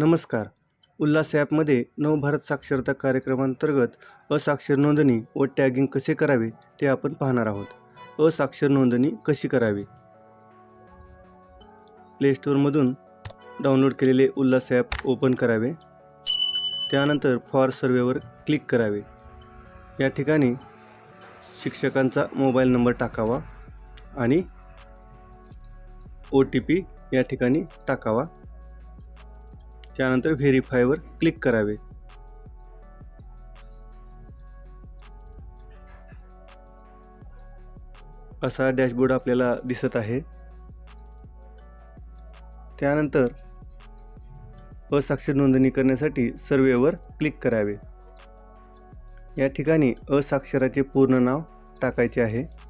नमस्कार. उल्हास ॲपमध्ये नवभारत साक्षरता कार्यक्रमांतर्गत असाक्षर नोंदणी व टॅगिंग कसे करावे ते आपण पाहणार आहोत. असाक्षर नोंदणी कशी करावी? प्ले स्टोअरमधून डाउनलोड केलेले उल्हास ॲप ओपन करावे. त्यानंतर फॉर सर्वेवर क्लिक करावे. या ठिकाणी शिक्षकांचा मोबाईल नंबर टाकावा आणि ओ टी पी या ठिकाणी टाकावा. त्यानंतर व्हेरीफायवर क्लिक करावे. असा डॅशबोर्ड आपल्याला दिसत आहे. त्यानंतर असाक्षर नोंदणी करण्यासाठी सर्वेवर क्लिक करावे. या ठिकाणी असाक्षराचे पूर्ण नाव टाकायचे आहे.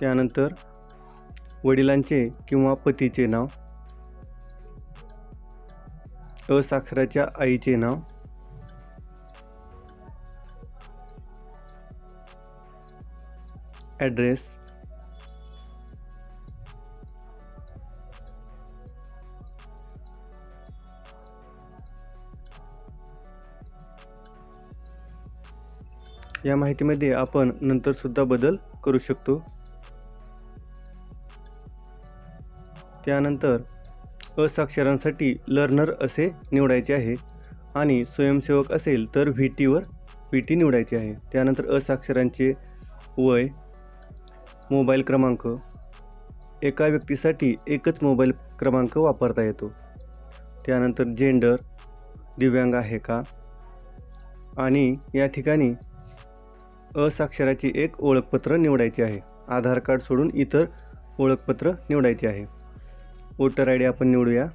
त्यानंतर वडिलांचे किंवा पतीचे नाव असाक्षराच्या आईचे नाव ॲड्रेस या माहितीमध्ये आपण नंतरसुद्धा बदल करू शकतो. त्यानंतर असाक्षरांसाठी लर्नर असे निवडायचे आहे आणि स्वयंसेवक असेल तर व्ही टीवर व्ही टी निवडायचे आहे. त्यानंतर असाक्षरांचे वय मोबाईल क्रमांक एका व्यक्तीसाठी एकच मोबाईल क्रमांक वापरता येतो. त्यानंतर जेंडर दिव्यांग आहे का? आणि या ठिकाणी असाक्षराची एक ओळखपत्र निवडायचे आहे. आधार कार्ड सोडून इतर ओळखपत्र निवडायचे आहे. वोटर आय डी आपण निवडूया.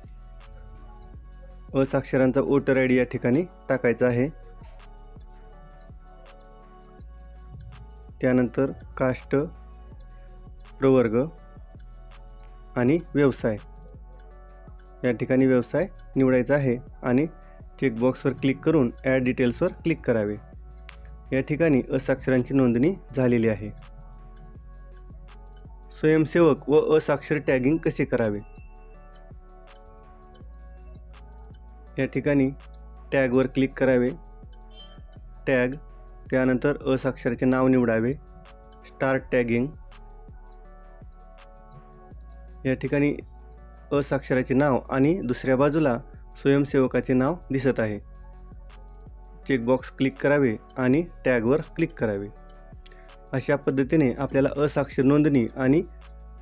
असाक्षरांचा वोटर आय डी या ठिकाणी टाकायचा आहे. त्यानंतर कास्ट प्रवर्ग आणि व्यवसाय. या ठिकाणी व्यवसाय निवडायचा आहे आणि चेकबॉक्सवर क्लिक करून ॲड डिटेल्सवर क्लिक करावे. या ठिकाणी असाक्षरांची नोंदणी झालेली आहे. स्वयंसेवक व असाक्षर टॅगिंग कसे करावे? या ठिकाणी टॅगवर क्लिक करावे. टॅग त्यानंतर असाक्षराचे नाव निवडावे. स्टार्ट टॅगिंग या ठिकाणी असाक्षराचे नाव आणि दुसऱ्या बाजूला स्वयंसेवकाचे नाव दिसत आहे. चेकबॉक्स क्लिक करावे आणि टॅगवर क्लिक करावे. अशा पद्धतीने आपल्याला असाक्षर नोंदणी आणि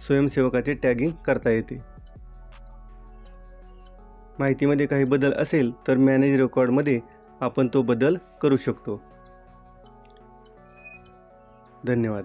स्वयंसेवकाचे टॅगिंग करता येते. माहितीमध्ये काही बदल असेल तर मॅनेज रेकॉर्डमध्ये आपण तो बदल करू शकतो. धन्यवाद.